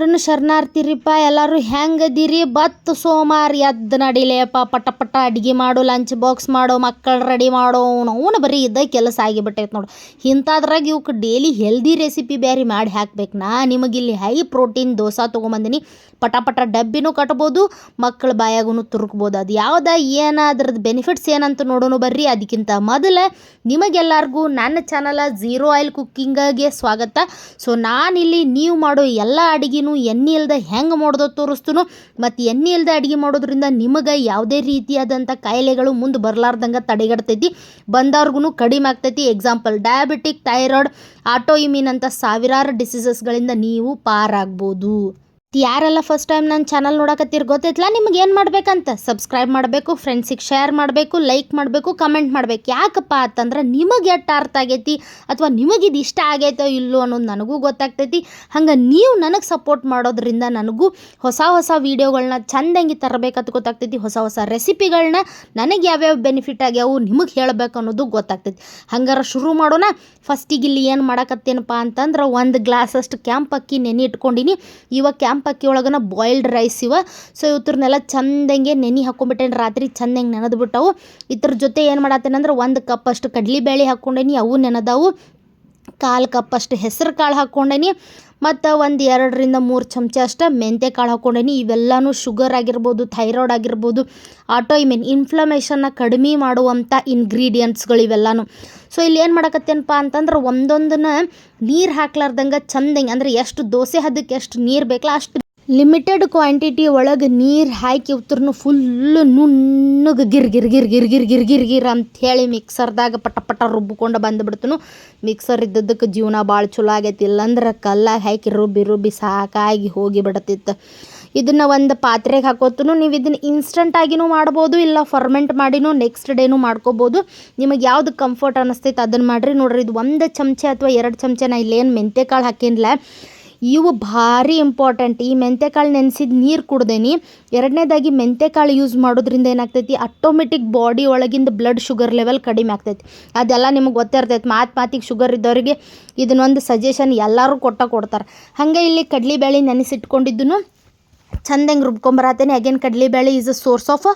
ಶರಣು ಶರಣಾರ್ಥಿರಿಪ್ಪ ಎಲ್ಲರೂ ಹೆಂಗದಿರಿ? ಬತ್ತು ಸೋಮಾರಿ ಎದ್ದು ನಡಿಲೇಪ್ಪ ಪಟ ಪಟ ಅಡ್ಗೆ ಮಾಡು, ಲಂಚ್ ಬಾಕ್ಸ್ ಮಾಡು, ಮಕ್ಕಳು ರೆಡಿ ಮಾಡೋ ಅವನು ಬರೀ ಇದ್ದ ಕೆಲಸ ಆಗಿಬಿಟ್ಟೈತೆ ನೋಡು. ಇಂಥದ್ರಾಗ ಇವಕ್ಕೆ ಡೈಲಿ ಹೆಲ್ದಿ ರೆಸಿಪಿ ಬೇರೆ ಮಾಡಿ ಹಾಕ್ಬೇಕು. ನಾ ನಿಮಗಿಲ್ಲಿ ಹೈ ಪ್ರೋಟೀನ್ ದೋಸೆ ತೊಗೊಂಬಂದಿನಿ. ಪಟ ಪಟ ಡಬ್ಬಿನೂ ಕಟ್ಬೋದು, ಮಕ್ಕಳ ಬಾಯಾಗೂ ತುರುಕ್ಬೋದು. ಅದು ಯಾವ್ದು ಏನು ಬೆನಿಫಿಟ್ಸ್ ಏನಂತ ನೋಡೋಣ ಬರ್ರಿ. ಅದಕ್ಕಿಂತ ಮೊದಲು ನಿಮಗೆಲ್ಲರಿಗೂ ನನ್ನ ಚಾನಲ ಝೀರೋ ಆಯಿಲ್ ಕುಕ್ಕಿಂಗಗೆ ಸ್ವಾಗತ. ಸೊ ನಾನಿಲ್ಲಿ ನೀವು ಮಾಡೋ ಎಲ್ಲ ಅಡುಗೆನೂ ಎಣ್ಣೆ ಇಲ್ಲದೆ ಹೆಂಗೆ ಮಾಡೋದು ತೋರಿಸ್ತನು ಮತ್ತು ಎಣ್ಣೆ ಇಲ್ಲದೆ ಅಡುಗೆ ಮಾಡೋದ್ರಿಂದ ನಿಮಗೆ ಯಾವುದೇ ರೀತಿಯಾದಂಥ ಕಾಯಿಲೆಗಳು ಮುಂದೆ ಬರಲಾರ್ದಂಗೆ ತಡೆಗಟ್ತೈತಿ. ಬಂದವ್ರಿಗೂ ಕಡಿಮೆ ಆಗ್ತೈತಿ. Example diabetic thyroid autoimmune ಅಂತ ಸಾವಿರಾರು ಡಿಸೀಸಸ್ಗಳಿಂದ ನೀವು ಪಾರಾಗ್ಬೋದು. ಯಾರೆಲ್ಲ ಫಸ್ಟ್ ಟೈಮ್ ನನ್ನ ಚಾನಲ್ ನೋಡಕತ್ತೀರಿ ಗೊತ್ತೈತಲ್ಲ ನಿಮ್ಗೆ ಏನು ಮಾಡ್ಬೇಕಂತ? ಸಬ್ಸ್ಕ್ರೈಬ್ ಮಾಡಬೇಕು ಫ್ರೆಂಡ್ಸಿಗೆ ಶೇರ್ ಮಾಡಬೇಕು ಲೈಕ್ ಮಾಡಬೇಕು ಕಮೆಂಟ್ ಮಾಡಬೇಕು. ಯಾಕಪ್ಪ ಅಂತಂದ್ರೆ ನಿಮಗೆ ಎಷ್ಟು ಅರ್ಥ ಆಗೈತಿ ಅಥವಾ ನಿಮಗಿದು ಇಷ್ಟ ಆಗೈತೋ ಇಲ್ಲೋ ಅನ್ನೋದು ನನಗೂ ಗೊತ್ತಾಗ್ತೈತಿ. ಹಂಗೆ ನೀವು ನನಗೆ ಸಪೋರ್ಟ್ ಮಾಡೋದ್ರಿಂದ ನನಗೂ ಹೊಸ ಹೊಸ ವೀಡಿಯೋಗಳನ್ನ ಚಂದಂಗಿ ತರಬೇಕಂತ ಗೊತ್ತಾಗ್ತೈತಿ. ಹೊಸ ಹೊಸ ರೆಸಿಪಿಗಳನ್ನ ನನಗೆ ಯಾವ್ಯಾವ ಬೆನಿಫಿಟ್ ಆಗ್ಯಾವು ನಿಮಗೆ ಹೇಳಬೇಕು ಅನ್ನೋದು ಗೊತ್ತಾಗ್ತೈತಿ. ಹಂಗಾರ ಶುರು ಮಾಡೋಣ. ಫಸ್ಟಿಗೆ ಇಲ್ಲಿ ಏನು ಮಾಡಕತ್ತೇನಪ್ಪ ಅಂತಂದ್ರೆ ಒಂದು ಗ್ಲಾಸಷ್ಟು ಕ್ಯಾಂಪ್ ಅಕ್ಕಿ ನೆನೆ ಇಟ್ಕೊಂಡಿನಿ. ಇವಾಗ ಕ್ಯಾಂಪ್ ಅಕ್ಕಿ ಒಳಗನ ಬಾಯ್ಲ್ಡ್ ರೈಸ್ ಇವ. ಸೊ ಇವತ್ತರ್ನೆಲ್ಲ ಚಂದಂಗೆ ನೆನೆ ಹಾಕೊಂಡ್ಬಿಟ್ಟೇನೆ ರಾತ್ರಿ ಚಂದಂಗೆ ನೆನೆದು ಬಿಟ್ಟವು ಇದ್ರ ಜೊತೆ ಏನು ಮಾಡತ್ತೇನಂದ್ರೆ ಒಂದು ಕಪ್ ಅಷ್ಟು ಕಡ್ಲಿಬೇಳೆ ಹಾಕೊಂಡೇನಿ. ಅವು ನೆನೆದವು. ಕಾಲು ಕಪ್ ಅಷ್ಟು ಹೆಸರು ಕಾಳು ಹಾಕ್ಕೊಂಡೇನಿ, ಮತ್ತು ಒಂದು ಎರಡರಿಂದ ಮೂರು ಚಮಚ ಅಷ್ಟು ಮೆಂತ್ಯ ಕಾಳು ಹಾಕ್ಕೊಂಡೇನಿ. ಇವೆಲ್ಲನೂ ಶುಗರ್ ಆಗಿರ್ಬೋದು, ಥೈರಾಯ್ಡ್ ಆಗಿರ್ಬೋದು ಆಟೋ ಇಮ್ಯೂನ್ ಇನ್ಫ್ಲಮೇಷನ್ನ ಕಡಿಮೆ ಮಾಡುವಂಥ ಇನ್ಗ್ರೀಡಿಯೆಂಟ್ಸ್ಗಳು ಇವೆಲ್ಲನೂ. ಸೊ ಇಲ್ಲಿ ಏನು ಮಾಡಕತ್ತೇನಪ್ಪ ಅಂತಂದ್ರೆ ಒಂದೊಂದನ್ನ ನೀರು ಹಾಕ್ಲಾರ್ದಂಗೆ ಚಂದಂಗೆ, ಅಂದ್ರೆ ಎಷ್ಟು ದೋಸೆ ಹದಕ್ಕೆ ಎಷ್ಟು ನೀರು ಬೇಕಲ್ಲ ಅಷ್ಟು ಲಿಮಿಟೆಡ್ ಕ್ವಾಂಟಿಟಿ ಒಳಗೆ ನೀರು ಹಾಕಿ ಉತ್ತರ್ನು ಫುಲ್ಲು ನುಣ್ಣಗೆ ಗಿರ್ ಗಿರ್ ಗಿರ್ ಗಿರ್ ಗಿರ್ ಗಿರ್ ಗಿರ್ ಗಿರ್ ಅಂಥೇಳಿ ಮಿಕ್ಸರ್ದಾಗ ಪಟ ಪಟ ರುಬ್ಬಿಕೊಂಡು ಬಂದುಬಿಡ್ತನು. ಮಿಕ್ಸರ್ ಇದ್ದದಕ್ಕೆ ಜೀವನ ಭಾಳ ಚಲೋ ಆಗೈತಿ. ಇಲ್ಲಂದ್ರೆ ಕಲ್ಲಾಗ ಹಾಕಿ ರುಬ್ಬಿ ರುಬ್ಬಿ ಸಾಕಾಗಿ ಹೋಗಿ ಬಿಡ್ತಿತ್ತು. ಇದನ್ನು ಒಂದು ಪಾತ್ರೆಗೆ ಹಾಕೋತನು. ನೀವು ಇದನ್ನು ಇನ್ಸ್ಟಂಟಾಗಿನೂ ಮಾಡ್ಬೋದು, ಇಲ್ಲ ಫರ್ಮೆಂಟ್ ಮಾಡಿನೂ ನೆಕ್ಸ್ಟ್ ಡೇನೂ ಮಾಡ್ಕೋಬೋದು. ನಿಮಗೆ ಯಾವ್ದು ಕಂಫರ್ಟ್ ಅನ್ನಿಸ್ತೈತೆ ಅದನ್ನು ಮಾಡಿರಿ. ನೋಡ್ರಿ, ಇದು ಒಂದು ಚಮಚೆ ಅಥವಾ ಎರಡು ಚಮಚ ನಾ ಇಲ್ಲೇನು ಮೆಂತ್ಯೆ ಕಾಳು ಹಾಕಿನ್ಲ ಇವು ಭಾರಿ ಇಂಪಾರ್ಟೆಂಟ್ ಈ ಮೆಂತ್ಯಕಾಳು ನೆನೆಸಿದ ನೀರು ಕುಡ್ದೇನಿ. ಎರಡನೇದಾಗಿ ಮೆಂತ್ಯಕಾಳು ಯೂಸ್ ಮಾಡೋದ್ರಿಂದ ಏನಾಗ್ತೈತಿ? ಆಟೋಮೆಟಿಕ್ ಬಾಡಿ ಒಳಗಿಂದ ಬ್ಲಡ್ ಶುಗರ್ ಲೆವೆಲ್ ಕಡಿಮೆ ಆಗ್ತೈತಿ. ಅದೆಲ್ಲ ನಿಮಗೆ ಗೊತ್ತಿರ್ತೈತಿ. ಮಾತು ಮಾತಿಗೆ ಶುಗರ್ ಇದ್ದವರಿಗೆ ಇದನ್ನೊಂದು ಸಜೆಷನ್ ಎಲ್ಲರೂ ಕೊಟ್ಟ ಕೊಡ್ತಾರೆ. ಹಾಗೆ ಇಲ್ಲಿ ಕಡ್ಲಿಬೇಳೆ ನೆನೆಸಿಟ್ಕೊಂಡಿದ್ದೂ ಚಂದಂಗೆ ರುಬ್ಕೊಂಬರತ್ತೇನೆ again kadlibele is a source of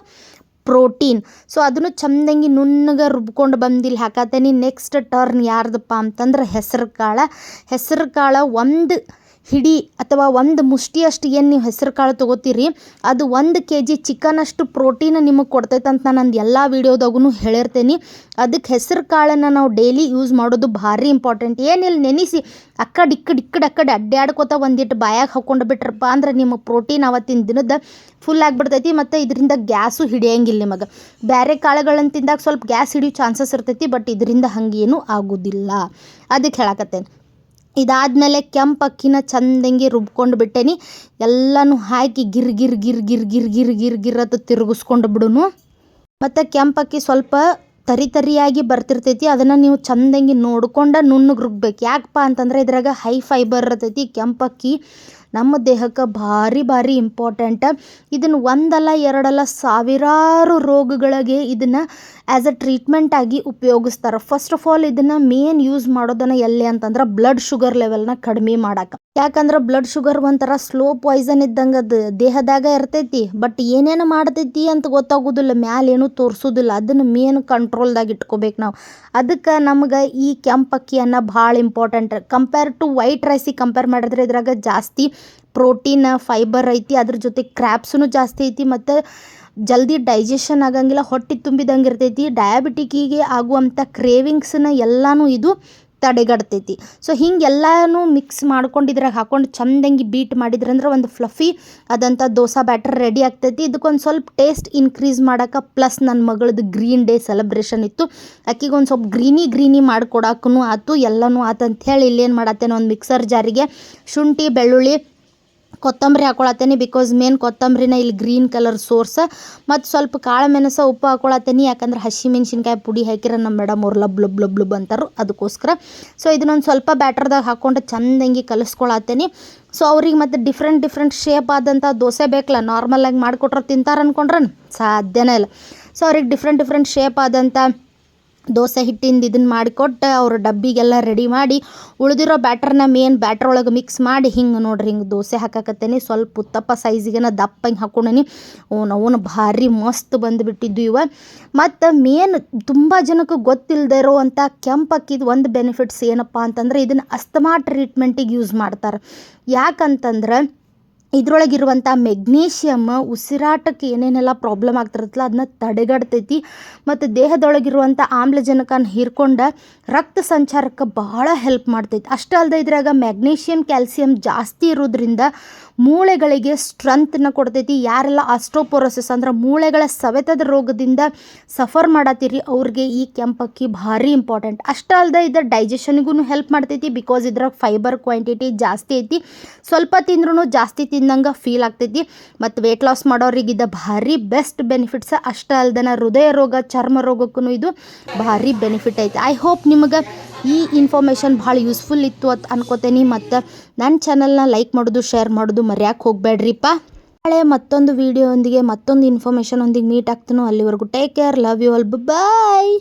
protein so ಅದನ್ನು ಚಂದಂಗಿ ನುಣ್ಣಗೆ ರುಬ್ಕೊಂಡು ಬಂದಿಲ್ಲಿ ಹಾಕತ್ತೇನೆ. ನೆಕ್ಸ್ಟ್ ಟರ್ನ್ ಯಾರ್ದಪ್ಪ ಅಂತಂದ್ರೆ ಹೆಸರು ಕಾಳು ಹೆಸರು ಕಾಳು ಒಂದು ಹಿಡಿ ಅಥವಾ ಒಂದು ಮುಷ್ಟಿಯಷ್ಟು ಏನು ನೀವು ಹೆಸರು ಕಾಳು ತೊಗೋತೀರಿ, ಅದು ಒಂದು ಕೆ ಜಿ ಚಿಕನಷ್ಟು ಪ್ರೋಟೀನ್ ನಿಮಗೆ ಕೊಡ್ತೈತೆ ಅಂತ ನಾನು ನಂದು ಎಲ್ಲ ವೀಡಿಯೋದಾಗೂ ಹೇಳಿರ್ತೀನಿ. ಅದಕ್ಕೆ ಹೆಸರು ಕಾಳನ್ನು ನಾವು ಡೈಲಿ ಯೂಸ್ ಮಾಡೋದು ಭಾರಿ ಇಂಪಾರ್ಟೆಂಟ್ ಏನಿಲ್ಲ ನೆನೆಸಿ ಅಕ್ಕಡ್ ಇಕ್ಕಡ್ ಇಕ್ಕಡ್ ಅಕ್ಕಡೆ ಅಡ್ಡಾಡ್ಕೋತ ಒಂದಿಟ್ಟು ಬಾಯಾಗ ಹಾಕ್ಕೊಂಡು ಬಿಟ್ರಪ್ಪ ಅಂದ್ರೆ ನಿಮ್ಮ ಪ್ರೋಟೀನ್ ಅವತ್ತಿನ ದಿನದ ಫುಲ್ ಆಗಿಬಿಡ್ತೈತಿ ಮತ್ತು ಇದರಿಂದ ಗ್ಯಾಸು ಹಿಡಿಯೋಂಗಿಲ್ಲ ನಿಮಗೆ. ಬೇರೆ ಕಾಳುಗಳನ್ನು ತಿಂದಾಗ ಸ್ವಲ್ಪ ಗ್ಯಾಸ್ ಹಿಡಿಯೋ ಚಾನ್ಸಸ್ ಇರ್ತೈತಿ ಬಟ್ ಇದರಿಂದ ಹಂಗೇನೂ ಆಗೋದಿಲ್ಲ. ಅದಕ್ಕೆ ಹೇಳಕತ್ತೇನೆ ಇದಾದಮೇಲೆ ಕೆಂಪು ಅಕ್ಕಿನ ಚಂದಂಗೆ ರುಬ್ಕೊಂಡು ಬಿಟ್ಟೇನಿ. ಎಲ್ಲನೂ ಹಾಕಿ ಗಿರ್ ಗಿರ್ ಗಿರ್ ಗಿರ್ ಗಿರ್ ಗಿರ್ ಗಿರ್ ಗಿರ್ ಅಂತ ತಿರುಗಿಸ್ಕೊಂಡು ಬಿಡುನು. ಮತ್ತು ಕೆಂಪಕ್ಕಿ ಸ್ವಲ್ಪ ತರಿ ತರಿಯಾಗಿ ಬರ್ತಿರ್ತೈತಿ. ಅದನ್ನು ನೀವು ಚಂದಂಗೆ ನೋಡ್ಕೊಂಡು ನುಣ್ಣಗೆ ರುಬ್ಬೇಕು. ಯಾಕಪ್ಪ ಅಂತಂದ್ರೆ ಇದ್ರಾಗ ಹೈ ಫೈಬರ್ ಇರ್ತೈತಿ. ಕೆಂಪಕ್ಕಿ ನಮ್ಮ ದೇಹಕ್ಕೆ ಭಾರಿ ಭಾರಿ ಇಂಪಾರ್ಟೆಂಟ್ ಇದನ್ನು ಒಂದಲ್ಲ ಎರಡಲ್ಲ ಸಾವಿರಾರು ರೋಗಗಳಿಗೆ ಇದನ್ನು ಆ್ಯಸ್ ಅ ಟ್ರೀಟ್ಮೆಂಟ್ ಆಗಿ ಉಪಯೋಗಿಸ್ತಾರೆ. ಫಸ್ಟ್ ಆಫ್ ಆಲ್ ಇದನ್ನು ಮೇನ್ ಯೂಸ್ ಮಾಡೋದನ್ನು ಎಲ್ಲಿ ಅಂತಂದ್ರೆ ಬ್ಲಡ್ ಶುಗರ್ ಲೆವೆಲ್ನ ಕಡಿಮೆ ಮಾಡಕ್ಕೆ ಯಾಕಂದ್ರೆ ಬ್ಲಡ್ ಶುಗರ್ ಒಂಥರ ಸ್ಲೋ ಪಾಯ್ಸನ್ ಇದ್ದಂಗೆ ಅದು ದೇಹದಾಗ ಇರ್ತೈತಿ ಬಟ್ ಏನೇನು ಮಾಡ್ತೈತಿ ಅಂತ ಗೊತ್ತಾಗೋದಿಲ್ಲ ಮ್ಯಾಲೇನು ತೋರಿಸೋದಿಲ್ಲ. ಅದನ್ನು ಮೇನ್ ಕಂಟ್ರೋಲ್ದಾಗ ಇಟ್ಕೋಬೇಕು ನಾವು. ಅದಕ್ಕೆ ನಮ್ಗೆ ಈ ಕೆಂಪಕ್ಕಿಯನ್ನು ಭಾಳ ಇಂಪಾರ್ಟೆಂಟ್ ಕಂಪೇರ್ ಟು ವೈಟ್ ರೈಸಿಗೆ ಕಂಪೇರ್ ಮಾಡಿದ್ರೆ ಇದ್ರಾಗ ಜಾಸ್ತಿ ಪ್ರೋಟೀನ್, ಫೈಬರ್ ಐತಿ, ಅದ್ರ ಜೊತೆ ಕ್ರ್ಯಾಪ್ಸೂ ಜಾಸ್ತಿ ಐತಿ, ಮತ್ತು ಜಲ್ದಿ ಡೈಜೆಷನ್ ಆಗಂಗಿಲ್ಲ, ಹೊಟ್ಟೆ ತುಂಬಿದಂಗೆ ಇರ್ತೈತಿ ಡಯಾಬಿಟಿಕಿಗೆ ಆಗುವಂಥ ಕ್ರೇವಿಂಗ್ಸನ್ನ ಎಲ್ಲನೂ ಇದು ತಡೆಗಡ್ತೈತಿ ಸೊ ಹಿಂಗೆಲ್ಲನೂ ಮಿಕ್ಸ್ ಮಾಡ್ಕೊಂಡು ಇದ್ರಾಗ ಹಾಕೊಂಡು ಚಂದಂಗಿ ಬೀಟ್ ಮಾಡಿದ್ರಂದ್ರೆ ಒಂದು ಫ್ಲಫಿ ಆದಂಥ ದೋಸೆ ಬ್ಯಾಟರ್ ರೆಡಿ ಆಗ್ತೈತಿ. ಇದಕ್ಕೊಂದು ಸ್ವಲ್ಪ ಟೇಸ್ಟ್ ಇನ್ಕ್ರೀಸ್ ಮಾಡೋಕೆ ಪ್ಲಸ್ ನನ್ನ ಮಗಳದ್ದು ಗ್ರೀನ್ ಡೇ ಸೆಲೆಬ್ರೇಷನ್ ಇತ್ತು. ಆಕಿಗೆ ಒಂದು ಸ್ವಲ್ಪ ಗ್ರೀನಿ ಗ್ರೀನಿ ಮಾಡಿಕೊಡಕ್ಕೂ ಆಯ್ತು ಎಲ್ಲನೂ ಆತು ಇಲ್ಲಿ ಇಲ್ಲೇನು ಮಾಡತ್ತೇನೆ ಒಂದು ಮಿಕ್ಸರ್ ಜಾರಿಗೆ. ಶುಂಠಿ, ಬೆಳ್ಳುಳ್ಳಿ ಕೊತ್ತಂಬರಿ ಹಾಕೊಳತ್ತೇನೆ ಬಿಕಾಸ್ ಮೇನ್ ಕೊತ್ತಂಬರಿನ ಇಲ್ಲಿ ಗ್ರೀನ್ ಕಲರ್ ಸೋರ್ಸ್ ಮತ್ತು ಸ್ವಲ್ಪ ಕಾಳು ಮೆಣಸು ಉಪ್ಪು ಹಾಕೊಳತ್ತೇನೆ, ಯಾಕಂದ್ರೆ ಹಸಿ ಮೆಣಸಿನ್ಕಾಯಿ ಪುಡಿ ಹಾಕಿರ ನಮ್ಮ ಮೇಡಮ್ ಅವ್ರು ಲಬ್ ಲಬ್ ಲಬ್ ಲಬ್ ಅಂತಾರೆ ಅದಕ್ಕೋಸ್ಕರ. ಸೊ ಇದನ್ನೊಂದು ಸ್ವಲ್ಪ ಬ್ಯಾಟರ್ದಾಗ ಹಾಕ್ಕೊಂಡು ಚಂದಂಗಿ ಕಲಿಸ್ಕೊಳತ್ತೇನೆ. ಸೊ ಅವ್ರಿಗೆ ಮತ್ತು ಡಿಫ್ರೆಂಟ್ ಡಿಫ್ರೆಂಟ್ ಶೇಪ್ ಆದಂಥ ದೋಸೆ ಬೇಕಲ್ಲ ನಾರ್ಮಲಾಗಿ ಮಾಡಿಕೊಟ್ರೆ ತಿಂತಾರೆ ಅಂದ್ಕೊಂಡ್ರೆ ಸಾಧ್ಯನೇ ಇಲ್ಲ. ಸೊ ಅವ್ರಿಗೆ ಡಿಫ್ರೆಂಟ್ ಡಿಫ್ರೆಂಟ್ ಶೇಪ್ ಆದಂಥ ದೋಸೆ ಹಿಟ್ಟಿಂದ ಇದನ್ನು ಮಾಡಿಕೊಟ್ಟು ಅವ್ರ ಡಬ್ಬಿಗೆಲ್ಲ ರೆಡಿ ಮಾಡಿ ಉಳಿದಿರೋ ಬ್ಯಾಟರ್ನ ಮೇನ್ ಬ್ಯಾಟ್ರ್ ಒಳಗೆ ಮಿಕ್ಸ್ ಮಾಡಿ ಹಿಂಗೆ ನೋಡ್ರಿ ಹಿಂಗೆ ದೋಸೆ ಹಾಕಾಕತ್ತೇನೆ. ಸ್ವಲ್ಪ ಉತ್ತಪ್ಪ ಸೈಜಿಗೆನ ದಪ್ಪ ಹಿಂಗೆ ಹಾಕೊಂಡೇನಿ. ಅವ್ನು ಅವನು ಭಾರಿ ಮಸ್ತ್ ಬಂದುಬಿಟ್ಟಿದ್ದು ಇವ. ಮತ್ತು ಮೇನ್ ತುಂಬ ಜನಕ್ಕೆ ಗೊತ್ತಿಲ್ಲದೆ ಇರೋವಂಥ ಕೆಂಪಕ್ಕಿದು ಒಂದು ಬೆನಿಫಿಟ್ಸ್ ಏನಪ್ಪ ಅಂತಂದ್ರೆ ಇದನ್ನು ಅಸ್ತಮಾ ಟ್ರೀಟ್ಮೆಂಟಿಗೆ ಯೂಸ್ ಮಾಡ್ತಾರೆ. ಯಾಕಂತಂದ್ರೆ ಇದ್ರೊಳಗಿರುವಂಥ ಮೆಗ್ನೀಷಿಯಮ್ ಉಸಿರಾಟಕ್ಕೆ ಏನೇನೆಲ್ಲ ಪ್ರಾಬ್ಲಮ್ ಆಗ್ತಿರುತ್ತಲ್ಲ ಅದನ್ನ ತಡೆಗಟ್ತೈತಿ. ಮತ್ತು ದೇಹದೊಳಗಿರುವಂಥ ಆಮ್ಲಜನಕನ ಹೀರ್ಕೊಂಡು ರಕ್ತ ಸಂಚಾರಕ್ಕೆ ಬಹಳ ಹೆಲ್ಪ್ ಮಾಡ್ತೈತಿ. ಅಷ್ಟೇ ಅಲ್ಲದೆ ಇದ್ರಾಗ ಮ್ಯಾಗ್ನೀಷಿಯಮ್ ಕ್ಯಾಲ್ಸಿಯಂ ಜಾಸ್ತಿ ಇರೋದ್ರಿಂದ ಮೂಳೆಗಳಿಗೆ ಸ್ಟ್ರೆಂತ್ನ ಕೊಡ್ತೈತಿ. ಯಾರೆಲ್ಲ ಆಸ್ಟ್ರೋಪೊರೋಸಿಸ್ ಅಂದ್ರೆ ಮೂಳೆಗಳ ಸವೆತದ ರೋಗದಿಂದ ಸಫರ್ ಮಾಡತ್ತೀರಿ ಅವ್ರಿಗೆ ಈ ಕೆಂಪಕ್ಕಿ ಭಾರಿ ಇಂಪಾರ್ಟೆಂಟ್ ಅಷ್ಟೇ ಅಲ್ಲದೆ ಇದು ಡೈಜೆಷನ್ಗೂ ಹೆಲ್ಪ್ ಮಾಡ್ತೈತಿ ಬಿಕಾಸ್ ಇದ್ರಾಗ ಫೈಬರ್ ಕ್ವಾಂಟಿಟಿ ಜಾಸ್ತಿ ಐತಿ. ಸ್ವಲ್ಪ ತಿಂದ್ರೂ ಜಾಸ್ತಿ ತಿಂದಂಗೆ ಫೀಲ್ ಆಗ್ತೈತಿ. ಮತ್ತು ವೆಯ್ಟ್ ಲಾಸ್ ಮಾಡೋರಿಗೆ ಭಾರಿ ಬೆಸ್ಟ್ ಬೆನಿಫಿಟ್ಸ್ ಅಷ್ಟೇ ಅಲ್ದನ ಹೃದಯ ರೋಗ, ಚರ್ಮ ರೋಗಕ್ಕೂ ಇದು ಭಾರಿ ಬೆನಿಫಿಟ್ ಐತಿ. ಐ ಹೋಪ್ ನಿಮಗೆ ಈ ಇನ್ಫಾರ್ಮೇಷನ್ ಭಾಳ ಯೂಸ್ಫುಲ್ ಇತ್ತು ಅಂತ ಅನ್ಕೋತೇನೆ. ಮತ್ತು ನನ್ನ ಚಾನಲ್ನ ಲೈಕ್ ಮಾಡೋದು ಶೇರ್ ಮಾಡೋದು ಮರ್ಯಾಕೆ ಹೋಗಬೇಡ್ರಿಪ್ಪ ನಾಳೆ ಮತ್ತೊಂದು ವೀಡಿಯೋ ಒಂದಿಗೆ ಮತ್ತೊಂದು ಇನ್ಫಾರ್ಮೇಷನ್ ಒಂದಿಗೆ ಮೀಟ್ ಆಗ್ತಾನೋ ಅಲ್ಲಿವರೆಗೂ. Take care love you all bye